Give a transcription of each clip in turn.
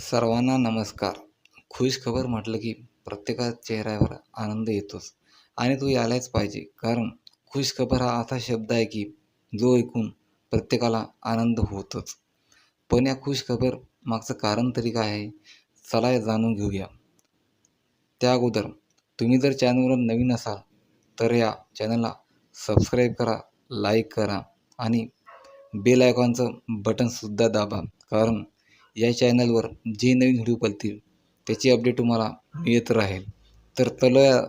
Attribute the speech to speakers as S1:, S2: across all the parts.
S1: सर्वांना नमस्कार. खुश खबर म्हटलं की प्रत्येकाच्या चेहऱ्यावर आनंद येतोच आणि तो यायलाच पाहिजे. कारण खुश खबर हा असा शब्द आहे की जो ऐकून प्रत्येकाला आनंद होतोच. पण या खुश खबर मागचं कारण तरी काय आहे? चला जाणून घेऊया. त्या अगोदर तुम्ही जर चॅनलवर नवीन असाल तर या चॅनलला सबस्क्राईब करा लाईक करा आणि बेल आयकॉनचं बटनसुद्धा दाबा. कारण या चॅनलवर जे नवीन व्हिडिओ पडतील त्याची अपडेट तुम्हाला मिळत राहील. तर तलया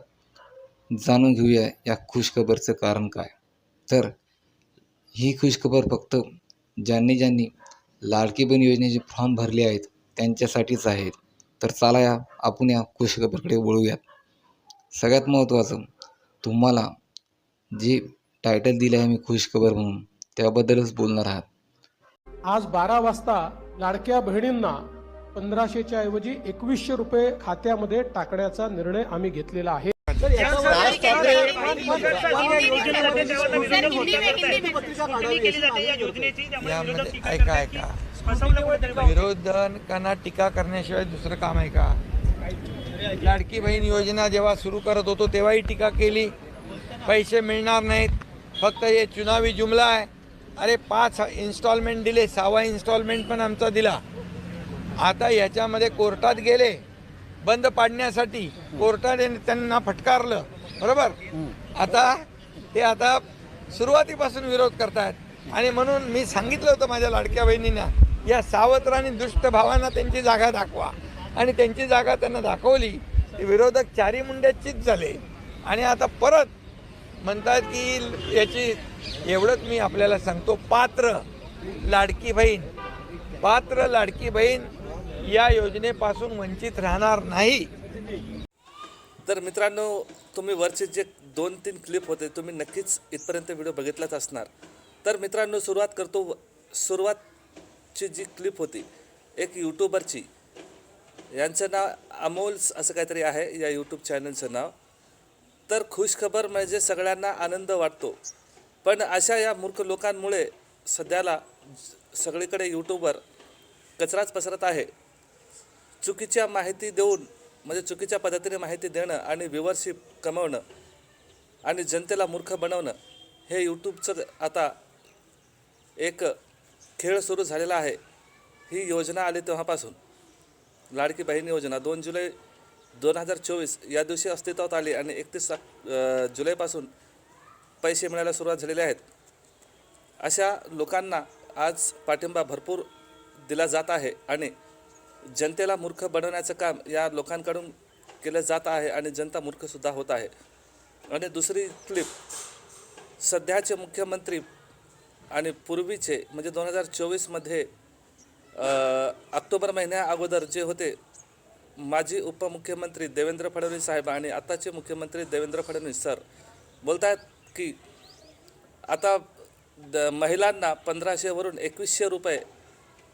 S1: जाणून घेऊया या खुशखबरचं कारण काय. तर ही खुशखबर फक्त ज्यांनी ज्यांनी लाडकी बहीण योजनेचे फॉर्म भरले आहेत त्यांच्यासाठीच आहेत. तर चला या आपण या खुशखबरकडे वळूयात. सगळ्यात महत्त्वाचं तुम्हाला जे टायटल दिलं आहे मी खुशखबर म्हणून त्याबद्दलच बोलणार आहात.
S2: आज बारा वाजता लाडक्या बहिणींना पंधराशेच्या ऐवजी एकवीसशे रुपये खात्यामध्ये टाकण्याचा निर्णय आम्ही घेतलेला आहे.
S3: ऐका ऐका. विरोधकांना टीका करण्याशिवाय दुसरं काम आहे का? लाडकी बहीण योजना जेव्हा सुरू करत होतो तेव्हाही टीका केली. पैसे मिळणार नाहीत. फक्त हे चुनावी जुमला आहे. अरे पाच इन्स्टॉलमेंट दिले सहावा इन्स्टॉलमेंट पण आमचा दिला. आता याच्यामध्ये कोर्टात गेले बंद पाडण्यासाठी कोर्टाने त्यांना फटकारलं बरोबर? आता ते आता सुरुवातीपासून विरोध करतायत. आणि म्हणून मी सांगितलं होतं माझ्या लाडक्या बहिणींना या सावत्र आणि दुष्ट भावांना त्यांची जागा दाखवा. आणि त्यांची जागा त्यांना दाखवली. विरोधक चारी मुंड्याचीच झाले. आणि आता परत म्हणतात की याची एवढंच मी आपल्याला सांगतो. पात्र लाडकी बहीण पात्र लाडकी बहीण या योजनेपासून वंचित राहणार नाही.
S4: तर मित्रांनो तुम्ही वरचे जे दोन तीन क्लिप होते तुम्ही नक्कीच इथपर्यंत व्हिडिओ बघितलाच असणार. तर मित्रांनो सुरुवात करतो. सुरुवातची जी क्लिप होती एक यूट्यूबरची यांचं नाव अमोल असं काहीतरी आहे या यूट्यूब चॅनलचं नाव. तर खुशखबर म्हणजे सगळ्यांना आनंद वाटतो. पण अशा या मूर्ख लोकांमुळे सध्याला सगळीकडे यूट्यूबवर कचराच पसरत आहे. चुकीच्या माहिती देऊन म्हणजे चुकीच्या पद्धतीने माहिती देणं आणि व्ह्युअरशिप कमवणं आणि जनतेला मूर्ख बनवणं हे यूट्यूबचं आता एक खेळ सुरू झालेला आहे. ही योजना आली तेव्हापासून. लाडकी बहीण योजना दोन जुलै दोन हजार चोवीस या दिवशी अस्तित्वात आली आणि एकतीस जुलैपासून पैसे मिळायला सुरुवात झालेली आहेत. अशा लोकांना आज पाठिंबा भरपूर दिला जात आहे आणि जनतेला मूर्ख बनवण्याचं काम या लोकांकडून केलं जात आहे आणि जनता मूर्खसुद्धा होत आहे. आणि दुसरी क्लिप सध्याचे मुख्यमंत्री आणि पूर्वीचे म्हणजे दोन हजार चोवीसमध्ये ऑक्टोबर महिन्या अगोदर जे होते माजी उपमुख्यमंत्री देवेंद्र फडणवीस साहेब आणि आताचे मुख्यमंत्री देवेंद्र फडणवीस सर बोलत आहेत की आता द महिलांना पंधराशेवरून एकवीसशे रुपये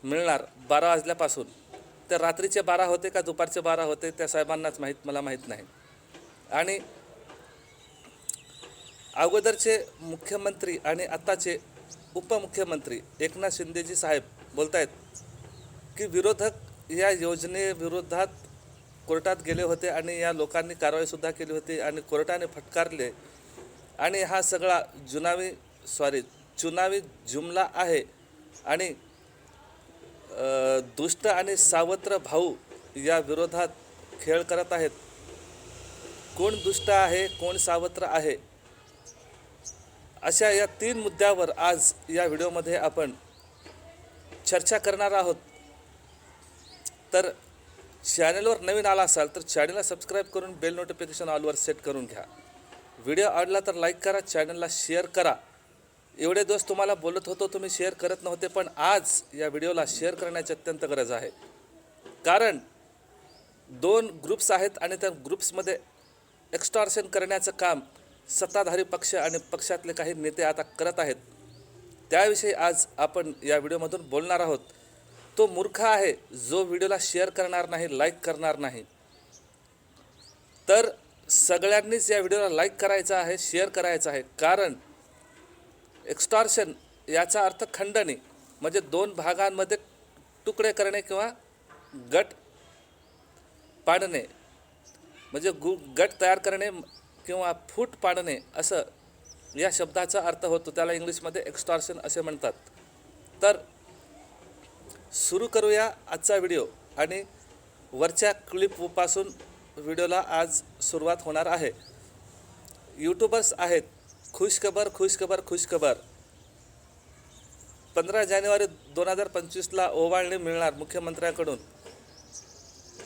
S4: मिळणार बारा वाजल्यापासून. तर रात्रीचे बारा होते का दुपारचे बारा होते त्या साहेबांनाच माहीत मला माहीत नाही. आणि अगोदरचे मुख्यमंत्री आणि आत्ताचे उपमुख्यमंत्री एकनाथ शिंदेजी साहेब बोलत आहेत की विरोधक या योजनेविरोधात कोर्टात गेले होते आणि या लोकांनी कारवाईसुद्धा केली होती आणि कोर्टाने फटकारले. आणि हा सगळा जुनावी सॉरी चुनावी जुमला आहे. आणि दुष्ट आणि सावत्र भाऊ या विरोधात खेळ करत आहेत. कोण दुष्ट आहे कोण सावत्र आहे? अशा या तीन मुद्द्यावर आज या व्हिडिओमध्ये आपण चर्चा करणार आहोत. तर चॅनलवर नवीन आला असाल तर चॅनलला सबस्क्राईब करून बेल नोटिफिकेशन ऑलवर सेट करून घ्या. व्हिडिओ आवडला तर लाईक करा चॅनलला शेअर करा. एवढे दिवस तुम्हाला बोलत होतो तुम्ही शेअर करत नव्हते पण आज या व्हिडिओला शेअर करण्याची अत्यंत गरज आहे. कारण दोन ग्रुप्स आहेत आणि त्या ग्रुप्समध्ये एक्स्टॉर्शन करण्याचं काम सत्ताधारी पक्ष आणि पक्षातले काही नेते आता करत आहेत. त्याविषयी आज आपण या व्हिडिओमधून बोलणार आहोत. तो मूर्ख आहे जो व्हिडिओला शेअर करणार नाही लाईक करणार नाही. तर सगळ्यांनीच या व्हिडिओला लाईक करायचा आहे शेअर करायचं आहे. कारण एक्स्टॉर्शन याचा अर्थ खंडणी म्हणजे दोन भागांमध्ये तुकडे करणे किंवा गट पाडणे. म्हणजे गु गट तयार करणे किंवा फूट पाडणे असं या शब्दाचा अर्थ होतो. त्याला इंग्लिशमध्ये एक्स्टॉर्शन असे म्हणतात. तर सुरू करूया आजचा व्हिडिओ. आणि वरच्या क्लिपपासून व्हिडिओला आज सुरुवात होणार आहे. यूट्यूबर्स आहेत खुशखबर खुशखबर खुशखबर. पंधरा जानेवारी दोन हजार पंचवीसला ओवाळणी मिळणार मुख्यमंत्र्यांकडून.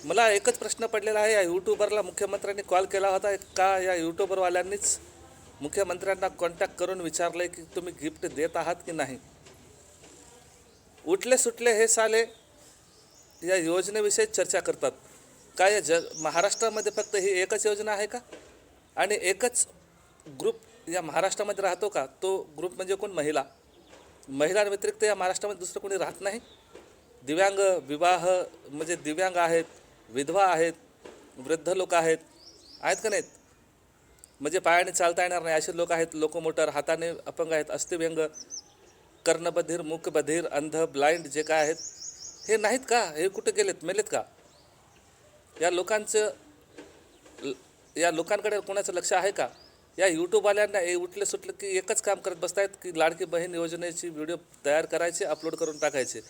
S4: मला एकच प्रश्न पडलेला आहे या यूट्यूबरला मुख्यमंत्र्यांनी कॉल केला होता का? या यूट्यूबरवाल्यांनीच मुख्यमंत्र्यांना कॉन्टॅक्ट करून विचारलं की तुम्ही गिफ्ट देत आहात की नाही? उठले सुटले हे साले या योजनेविषयी चर्चा करतात. काय या जग महाराष्ट्रामध्ये फक्त ही एकच योजना आहे का? आणि एकच ग्रुप या महाराष्ट्रामध्ये राहतो का? तो ग्रुप म्हणजे कोण? महिला. महिलांव्यतिरिक्त या महाराष्ट्रामध्ये दुसरं कोणी राहत नाही? दिव्यांग विवाह म्हणजे दिव्यांग आहेत विधवा आहेत वृद्ध लोक आहेत. आहेत का नाहीत? म्हणजे पायाने चालता येणार नाही. असे लोक आहेत लोकोमोटर हाताने अपंग आहेत अस्थिव्यंग कर्णबधीर मुखबधीर अंध ब्लाइंड जे काय आहेत हे नाहीत का? हे कुठे गेलेत? मेलेत का? या लोकांचं ल- या लोकांकडे कोणाचं लक्ष आहे का? या यूट्यूबवाल्यांना हे उठले सुटले की एकच काम करत बसतायत की लाडकी बहीण योजनेची व्हिडिओ तयार करायचे अपलोड करून टाकायचे.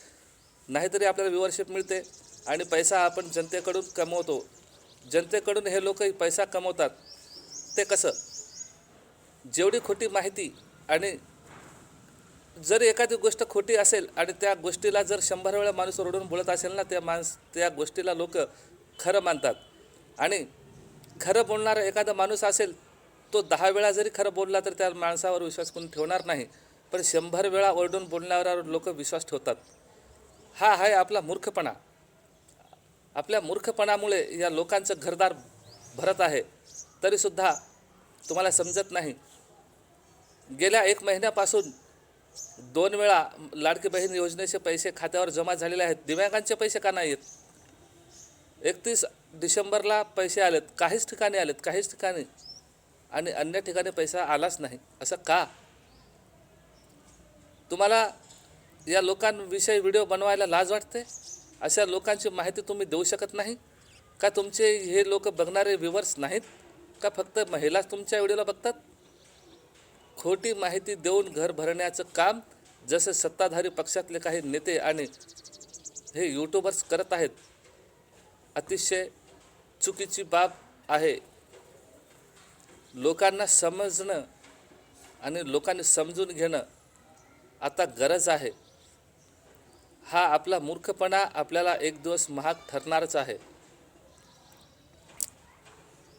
S4: नाहीतरी आपल्याला व्ह्युअरशिप मिळते आणि पैसा आपण जनतेकडून कमवतो. जनतेकडून हे लोक पैसा कमवतात. ते कसं? जेवढी खोटी माहिती आणि जर एखादी गोष्ट खोटी असेल आणि त्या गोष्टीला जर शंभर वेळा माणूस ओरडून बोलत असेल ना त्या माणस त्या गोष्टीला लोक खरं मानतात. आणि खरं बोलणारा एखादा माणूस असेल तो दहा वेळा जरी खरं बोलला तर त्या माणसावर विश्वास कोणी ठेवणार नाही. पण शंभर वेळा ओरडून बोलण्यावर लोक विश्वास ठेवतात. हा आहे आपला मूर्खपणा. आपल्या मूर्खपणामुळे या लोकांचं घरदार भरत आहे. तरीसुद्धा तुम्हाला समजत नाही. गेल्या एक महिन्यापासून दोन वेळा लाडकी बहीण योजनेचे पैसे खात्यावर जमा झालेले आहेत. दिव्यांगांचे पैसे का नाही आहेत? एकतीस डिसेंबरला पैसे आलेत. काहीच ठिकाणी आलेत. काहीच ठिकाणी. आणि अन्य ठिकाणी पैसा आलाच नाही. असं का? तुम्हाला या लोकांविषयी व्हिडिओ बनवायला लाज वाटते? अशा लोकांची माहिती तुम्ही देऊ शकत नाही? का तुमचे हे लोक बघणारे व्ह्युअर्स नाहीत? का फक्त महिलाच तुमच्या व्हिडिओला बघतात? खोटी माहिती देऊन घर भरण्याचं काम जसे सत्ताधारी पक्षातले काही नेते आणि हे यूट्यूबर्स करत आहेत अतिशय चुकीची बाब आहे. लोकांना समजणं आणि लोकांनी समजून घेणं आता गरज आहे. हा आपला मूर्खपणा आपल्याला एक दिवस महाग ठरणारच आहे.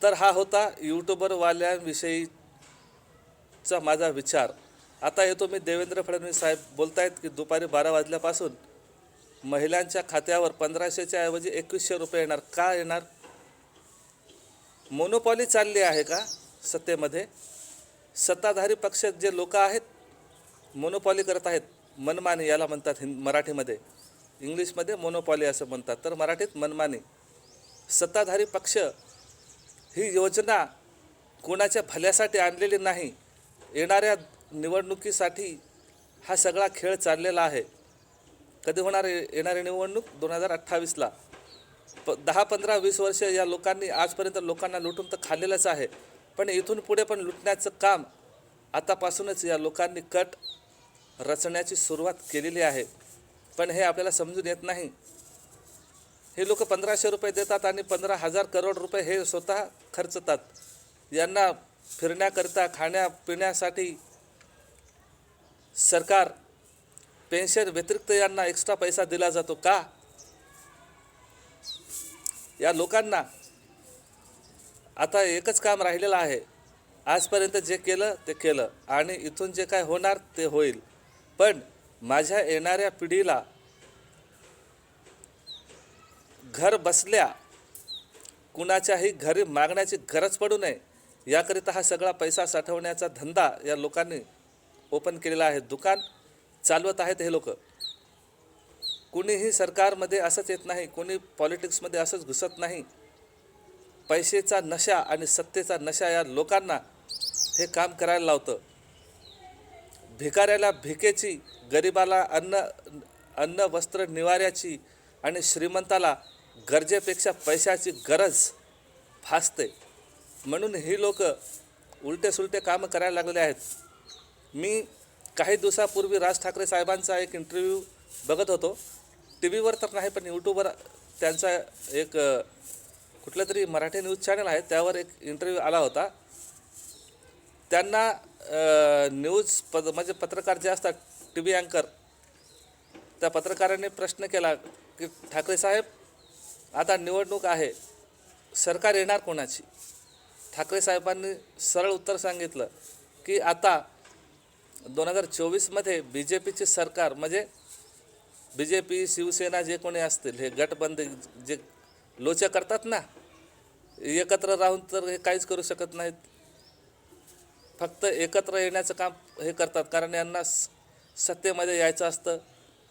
S4: तर हा होता यूट्यूबरवाल्यांविषयी चा माझा विचार. आता येतो मी देवेंद्र फडणवीस साहेब बोलतायत की दुपारी बारा वाजल्यापासून महिलांच्या खात्यावर पंधराशेच्या ऐवजी एकवीसशे रुपये येणार. का येणार? मोनोपॉली चालली आहे का सत्तेमध्ये? सत्ताधारी पक्ष जे लोक आहेत मोनोपॉली करत आहेत मनमानी याला म्हणतात हिंद मराठीमध्ये. इंग्लिशमध्ये मोनोपॉली असं म्हणतात. तर मराठीत मनमानी. सत्ताधारी पक्ष ही योजना कोणाच्या भल्यासाठी आणलेली नाही येणाऱ्या निवडणुकीसाठी हा सगळा खेळ चाललेला आहे. कधी होणार येणारी निवडणूक? दोन हजार अठ्ठावीसला. प दहा पंधरा वीस वर्ष या लोकांनी आजपर्यंत लोकांना लुटून तर खाल्लेलंच आहे. पण इथून पुढे पण लुटण्याचं काम आतापासूनच या लोकांनी कट रचण्याची सुरुवात केलेली आहे. पण हे आपल्याला समजून येत नाही. हे लोक पंधराशे रुपये देतात आणि पंधरा हजार करोड रुपये हे स्वतः खर्चतात. यांना फिरण्याकरिता खाण्यापिण्यासाठी सरकार पेन्शन व्यतिरिक्त यांना एक्स्ट्रा पैसा दिला जातो का? या लोकांना आता एकच काम राहिलेलं आहे. आजपर्यंत जे केलं ते केलं. आणि इथून जे काय होणार ते होईल. पण माझ्या येणाऱ्या पिढीला घर बसल्या कुणाच्याही घरी मागण्याची गरज पडू नये. याकरिता हा सगळा पैसा साठवण्याचा धंदा या लोकांनी ओपन केलेला आहे. दुकान चालवत आहेत हे लोक. कुणीही सरकारमध्ये असंच येत नाही कोणी पॉलिटिक्समध्ये असंच घुसत नाही. पैसेचा नशा आणि सत्तेचा नशा या लोकांना हे काम करायला लावतं. भिकाऱ्याला भिकेची गरिबाला अन्न अन्न वस्त्र निवाऱ्याची आणि श्रीमंताला गरजेपेक्षा पैशाची गरज भासते. म्हणून ही लोक उलटे सुलटे कामं करायला लागलेले आहेत. मी काही दिवसापूर्वी राज ठाकरे साहेबांचा एक इंटरव्ह्यू बघत होतो. टी व्हीवर तर नाही पण यूट्यूबवर त्यांचा एक कुठलं तरी मराठी न्यूज चॅनल आहे त्यावर एक इंटरव्ह्यू आला होता. त्यांना न्यूज पद म्हणजे पत्रकार जे असतात टी व्ही अँकर त्या पत्रकाराने प्रश्न केला की ठाकरे साहेब आता निवडणूक आहे. सरकार येणार कोणाची? ठाकरे साहेबांनी सरळ उत्तर सांगितलं की आता दोन हजार चोवीसमध्ये बी जे पीचे सरकार म्हणजे बी जे पी शिवसेना जे कोणी असतील हे गटबंद जे लोच्या करतात ना एकत्र राहून तर हे काहीच करू शकत नाहीत. फक्त एकत्र येण्याचं काम हे करतात कारण यांना स- सत्तेमध्ये यायचं असतं.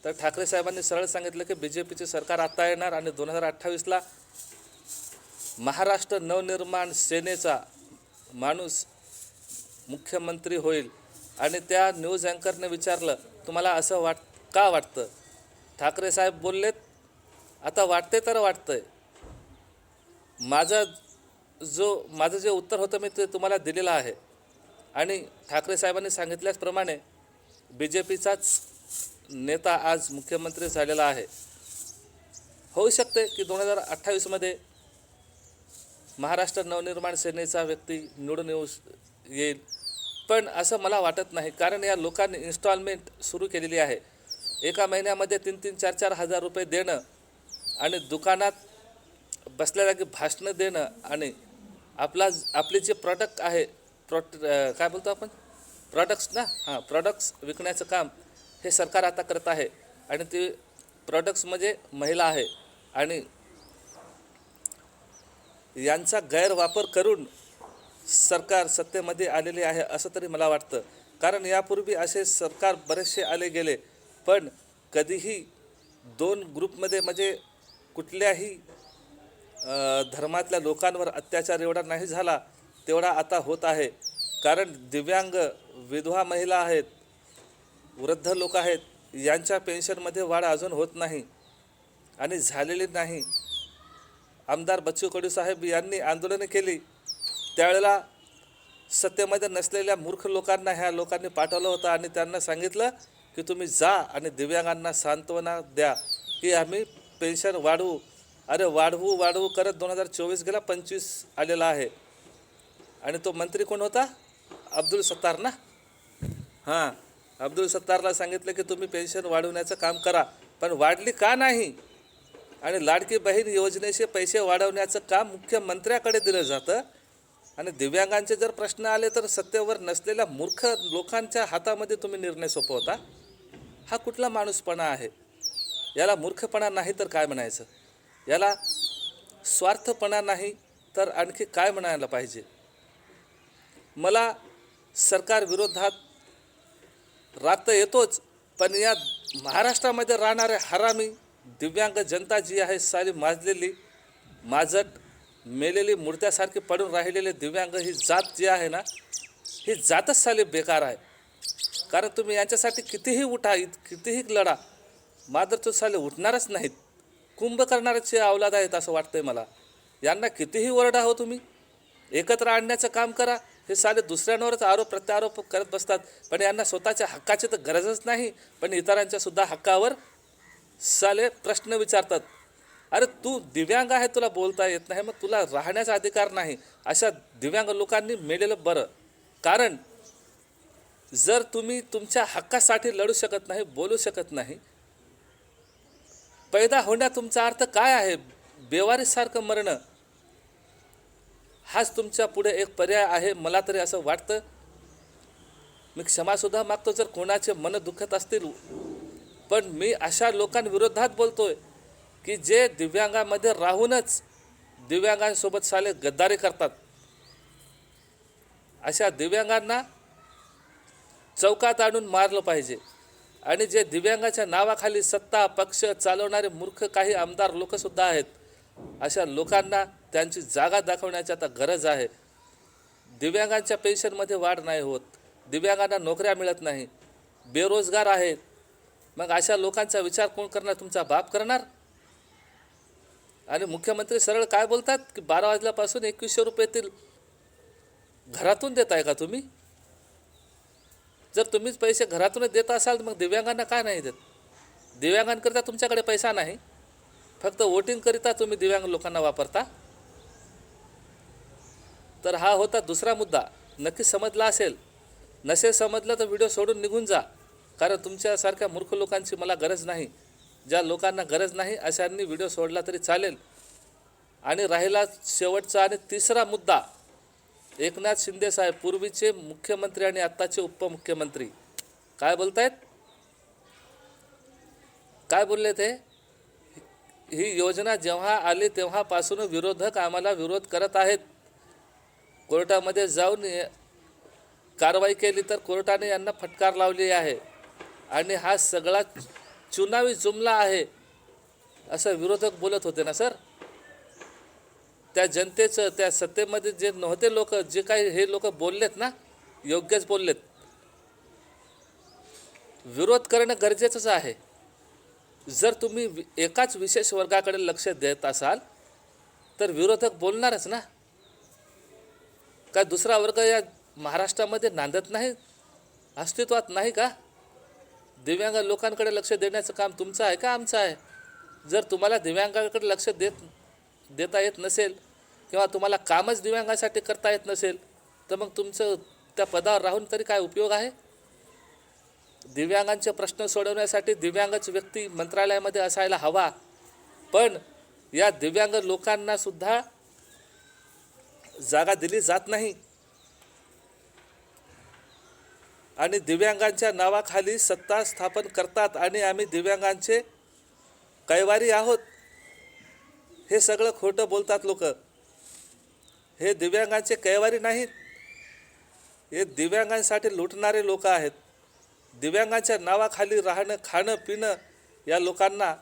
S4: तर ठाकरे साहेबांनी सरळ सांगितलं की बी जे पीचे सरकार आता येणार आणि दोन हजार अठ्ठावीसला महाराष्ट्र नवनिर्माण सेनेचा माणूस मुख्यमंत्री होईल आणि त्या न्यूज अँकरने विचारलं तुम्हाला असं वाट का वाटतं? ठाकरे साहेब बोललेत आता वाटते तर वाटतंय. माझं जो माझं जे उत्तर होतं मी ते तुम्हाला दिलेलं आहे. आणि ठाकरे साहेबांनी सांगितल्याचप्रमाणे बी जे पीचाच नेता आज मुख्यमंत्री झालेला आहे. होऊ शकते की दोन हजार अठ्ठावीसमध्ये महाराष्ट्र नवनिर्माण सेनेचा व्यक्ती निवडून येऊ येईल. पण असं मला वाटत नाही. कारण या लोकांनी इन्स्टॉलमेंट सुरू केलेली आहे. एका महिन्यामध्ये तीन तीन चार चार हजार रुपये देणं आणि दुकानात बसल्या जागी भाषणं देणं आणि आपला आपले जे प्रॉडक्ट आहे प्रॉट काय बोलतो आपण? प्रॉडक्ट्स ना? हां प्रॉडक्ट्स विकण्याचं काम हे सरकार आता करत आहे. आणि ते प्रॉडक्ट्स म्हणजे महिला आहे. आणि यांचा गैरवापर करून सरकार सत्तेमध्ये आलेले आहे असं तरी मला वाटतं. कारण यापूर्वी असे सरकार बरेचसे आले गेले पण कधीही दोन ग्रुपमध्ये म्हणजे कुठल्याही धर्मातल्या लोकांवर अत्याचार एवढा नाही झाला तेवढा आता होत आहे. कारण दिव्यांग विधवा महिला आहेत वृद्ध लोक आहेत यांच्या पेन्शनमध्ये वाढ अजून होत नाही आणि झालेली नाही. आमदार बच्चू कडू साहेब यांनी आंदोलनं केली. त्यावेळेला सत्तेमध्ये नसलेल्या मूर्ख लोकांना ह्या लोकांनी पाठवलं होतं आणि त्यांना सांगितलं की तुम्ही जा आणि दिव्यांगांना सांत्वना द्या. की आम्ही पेन्शन वाढवू. अरे वाढवू वाढवू करत दोन हजार चोवीस गेला पंचवीस आलेला आहे. आणि तो मंत्री कोण होता? अब्दुल सत्तार ना? हां अब्दुल सत्तारला सांगितलं की तुम्ही पेन्शन वाढवण्याचं काम करा. पण वाढली का नाही? आणि लाडकी बहीण योजनेचे पैसे वाढवण्याचं काम मुख्यमंत्र्याकडे दिलं जातं. आणि दिव्यांगांचे जर प्रश्न आले तर सत्तेवर नसलेल्या मूर्ख लोकांच्या हातामध्ये तुम्ही निर्णय सोपवता. हा कुठला माणूसपणा आहे? याला मूर्खपणा नाही तर काय म्हणायचं? याला स्वार्थपणा नाही तर आणखी काय म्हणायला पाहिजे? मला सरकार विरोधात येतोच पण या महाराष्ट्रामध्ये राहणारे हरामी दिव्यांग जनता जी आहे साली माजलेली माजट मेलेली मूर्त्यासारखी पडून राहिलेले दिव्यांग ही जात जी आहे ना ही जातच साली बेकार आहे. कारण तुम्ही यांच्यासाठी कितीही उठा इत- कितीही लढा मात्र तो साले उठणारच नाहीत. कुंभकर्णाचे अवलाद आहेत असं वाटतंय मला. यांना कितीही ओरडा हो तुम्ही एकत्र आणण्याचं काम करा हे साले दुसऱ्यांवरच आरोप प्रत्यारोप करत बसतात. पण यांना स्वतःच्या हक्काची तर गरजच नाही पण इतरांच्या सुद्धा हक्कावर साले प्रश्न विचारतात अरे तू दिव्यांग आहे तुला बोलता येत नाही मग तुला राहण्याचा अधिकार नाही. अशा दिव्यांग लोकांनी मिळेलं बरं. कारण जर तुम्ही तुमच्या हक्कासाठी लढू शकत नाही बोलू शकत नाही पैदा होण्यात तुमचा अर्थ काय आहे? बेवारीसारखं मरणं हाच तुमच्यापुढे एक पर्याय आहे मला तरी असं वाटतं. मी क्षमासुद्धा मागतो जर कोणाचे मन दुखत असतील पण मी अशा लोकांविरोधात बोलतोय की जे दिव्यांगामध्ये राहूनच दिव्यांगांसोबत साले गद्दारी करतात. अशा दिव्यांगांना चौकात आणून मारलं पाहिजे. आणि जे दिव्यांगाच्या नावाखाली सत्ता पक्ष चालवणारे मूर्ख काही आमदार लोकसुद्धा आहेत अशा लोकांना त्यांची जागा दाखवण्याची आता गरज आहे. दिव्यांगांच्या पेन्शनमध्ये वाढ नाही होत. दिव्यांगांना नोकऱ्या मिळत नाही. बेरोजगार आहेत. मग अशा लोकांचा विचार कोण करणार? तुमचा बाप करणार? आणि मुख्यमंत्री सरळ काय बोलतात? की बारा वाजल्यापासून एकवीसशे रुपयेतील घरातून देत आहे का तुम्ही? जर तुम्हीच पैसे घरातूनच देत असाल तर मग दिव्यांगांना काय नाही देत? दिव्यांगांकरिता तुमच्याकडे पैसा नाही. फक्त वोटिंगकरिता तुम्ही दिव्यांग लोकांना वापरता. तर हा होता दुसरा मुद्दा. नक्की समजला असेल. नसेल समजलं तर व्हिडिओ सोडून निघून जा. कारण तुमच्यासारख्या मूर्ख लोकांची मला गरज नाही. ज्या लोकांना गरज नाही अशांनी व्हिडिओ सोडला तरी चालेल. आणि राहिला शेवटचा आणि तिसरा मुद्दा. एकनाथ शिंदे साहेब पूर्वीचे मुख्यमंत्री आणि आत्ताचे उपमुख्यमंत्री. काय बोलतायत? काय बोलले ते? ही योजना जेव्हा आली तेव्हापासून विरोधक आम्हाला विरोध करत आहेत. कोर्टामध्ये जाऊन कारवाई केली तर कोर्टाने यांना फटकार लावली आहे. आणि हा सगळा चुनावी जुमला आहे असं विरोधक बोलत होते ना सर? त्या जनतेचं त्या सत्तेमध्ये जे नव्हते लोक जे काही हे लोक बोललेत ना योग्यच बोललेत. विरोध करणं गरजेचंच आहे. जर तुम्ही एकाच विशेष वर्गाकडे लक्ष देत असाल तर विरोधक बोलणारच ना. का दुसरा वर्ग या महाराष्ट्रामध्ये नांदत नाही? अस्तित्वात नाही का? दिव्यांग लोकांकडे लक्ष देण्याचं काम तुमचं आहे का आमचं आहे? जर तुम्हाला दिव्यांगाकडे लक्ष देत देता येत नसेल किंवा तुम्हाला कामच दिव्यांगासाठी करता येत नसेल तर मग तुमचं त्या पदावर राहून तरी काय उपयोग आहे? दिव्यांगांचे प्रश्न सोडवण्यासाठी दिव्यांगच व्यक्ती मंत्रालयामध्ये असायला हवा. पण या दिव्यांग लोकांना सुद्धा जागा दिली जात नाही. आणि दिव्यांगांच्या नावाखाली सत्ता स्थापन करतात आणि आम्ही दिव्यांगांचे कैवारी आहोत. हे सगळं खोटं बोलतात लोक. हे दिव्यांगांचे कैवारी नाहीत. हे दिव्यांगांसाठी लुटणारे लोक आहेत. दिव्यांगांच्या नावाखाली राहणं खाणं पिणं या लोकांना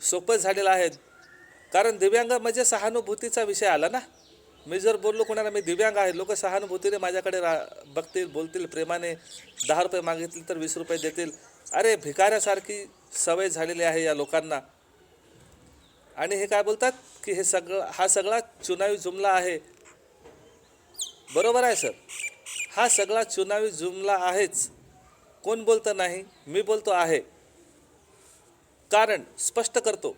S4: सोपं झालेलं आहे. कारण दिव्यांग म्हणजे सहानुभूतीचा विषय आला ना? मी जर बोललो कोणाला मी दिव्यांग आहे लोक सहानुभूतीने माझ्याकडे रा बघतील बोलतील प्रेमाने दहा रुपये मागितले तर वीस रुपये देतील. अरे भिकाऱ्यासारखी सवय झालेली आहे या लोकांना. आणि हे काय बोलतात की हे सगळं हा सगळा चुनावी जुमला आहे. बरोबर आहे सर. हा सगळा चुनावी जुमला आहेच. कोण बोलतं नाही मी बोलतो आहे. कारण स्पष्ट करतो.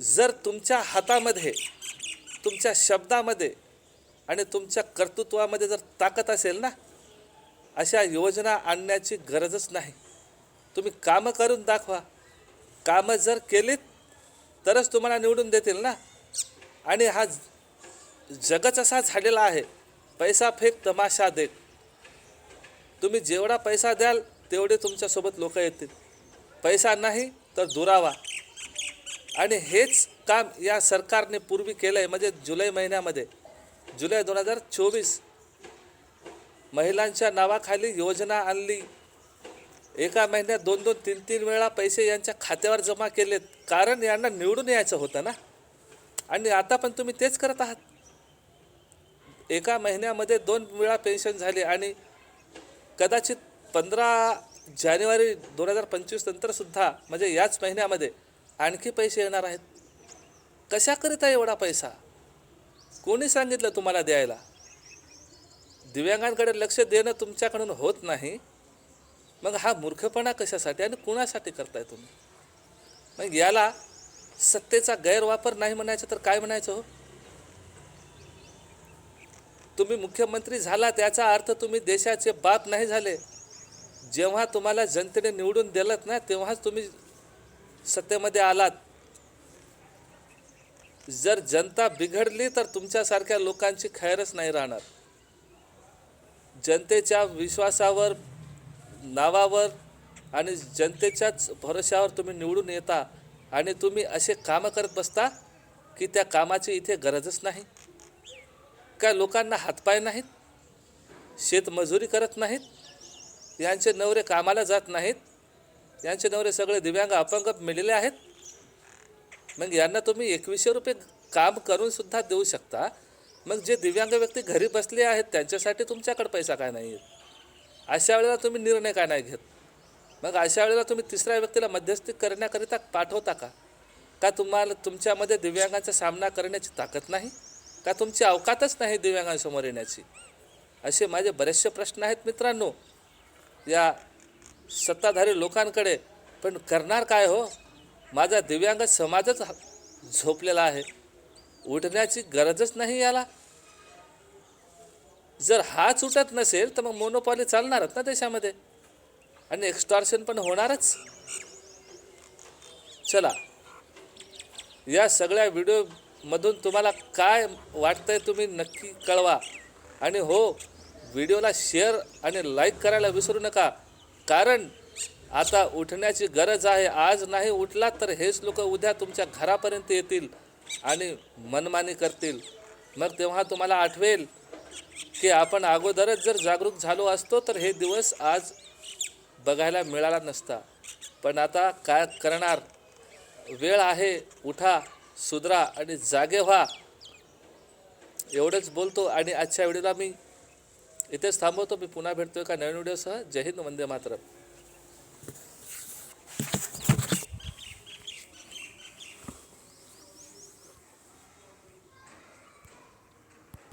S4: जर तुमच्या हातामध्ये तुमच्या शब्दामध्ये आणि तुमच्या कर्तृत्वामध्ये जर ताकद असेल ना अशा योजना आणण्याची गरजच नाही. तुम्ही कामं करून दाखवा. कामं जर केलीत तरच तुम्हाला निवडून देतील ना. आणि हा जगच असा झालेला आहे पैसा फेक तमाशा देत. तुम्ही जेवढा पैसा द्याल तेवढे तुमच्यासोबत लोक येतील. पैसा नाही तर दुरावा. आणि हेच काम या सरकारने पूर्वी केलं आहे म्हणजे जुलै महिन्यामध्ये. जुलै दोन हजार चोवीस. महिलांच्या नावाखाली योजना आणली. एका महिन्यात दोन दोन तीन तीन वेळा पैसे यांच्या खात्यावर जमा केलेत. कारण यांना निवडून यायचं होतं ना. आणि आता पण तुम्ही तेच करत आहात. एका महिन्यामध्ये दोन वेळा पेन्शन झाली आणि कदाचित पंधरा जानेवारी दोन हजार पंचवीस नंतरसुद्धा म्हणजे याच महिन्यामध्ये आणखी पैसे येणार आहेत. कशाकरिता एवढा पैसा? कोणी सांगितलं तुम्हाला द्यायला? दिव्यांगांकडे लक्ष देणं तुमच्याकडून होत नाही. मग हा मूर्खपणा कशासाठी आणि कुणासाठी करताय तुम्ही? मग याला सत्तेचा गैरवापर नाही म्हणायचं तर काय म्हणायचं हो? तुम्ही मुख्यमंत्री झाला त्याचा अर्थ तुम्ही देशाचे बाप नाही झाले. जेव्हा तुम्हाला जनतेने निवडून दिलं ना तेव्हाच तुम्ही सत्तेमध्ये आलात. जर जनता बिघडली तर तुमच्यासारख्या लोकांची खैरच नाही राहणार. जनतेच्या विश्वासावर नावावर आणि जनतेच्याच भरोश्यावर तुम्ही निवडून येता आणि तुम्ही असे कामं करत बसता की त्या कामाची इथे गरजच नाही. काय लोकांना हातपाय नाहीत? शेतमजुरी करत नाहीत? यांचे नवरे कामाला जात नाहीत? यांचे नवरे सगळे दिव्यांग अपंग मिळाले आहेत? मग यांना तुम्ही एकवीसशे रुपये काम करून सुद्धा देऊ शकता. मग जे दिव्यांग व्यक्ती घरी बसले आहेत त्यांच्यासाठी तुमच्याकडे पैसा काय नाही आहे अशा वेळेला तुम्ही निर्णय काय नाही घेत? मग अशा वेळेला तुम्ही तिसऱ्या व्यक्तीला मध्यस्थी करण्याकरिता पाठवता का? का तुम्हाला तुमच्यामध्ये दिव्यांगाचा सामना करण्याची ताकद नाही? का तुमची अवकातच नाही दिव्यांगांसमोर येण्याची? असे माझे बरेचसे प्रश्न आहेत मित्रांनो. या सत्ताधारी लोकांकडे पण करणार काय हो? माझा दिव्यांग समाजच झोपलेला आहे. उठण्याची गरजच नाही याला. जर हाच उठत नसेल तर मग मोनोपॉली चालणारच ना देशामध्ये. आणि एक्स्टॉर्शन पण होणारच. चला या सगळ्या व्हिडिओमधून तुम्हाला काय वाटतंय तुम्ही नक्की कळवा. आणि हो व्हिडिओला शेअर आणि लाईक करायला विसरू नका. कारण आता उठण्याची गरज आहे. आज नाही उठला तर हेच लोक उद्या तुमच्या घरापर्यंत येतील आणि मनमानी करतील. मग तेव्हा तुम्हाला आठवेल की आपण अगोदरच जर जागरूक झालो असतो तर हे दिवस आज बघायला मिळाला नसता. पण आता काय करणार? वेळ आहे. उठा सुधरा आणि जागे व्हा. एवढंच बोलतो आणि आजच्या व्हिडिओला मी इथेच थांबवतो. मी पुन्हा भेटतोय का नवीन व्हिडिओसह. जय हिंद वंदे मातरम.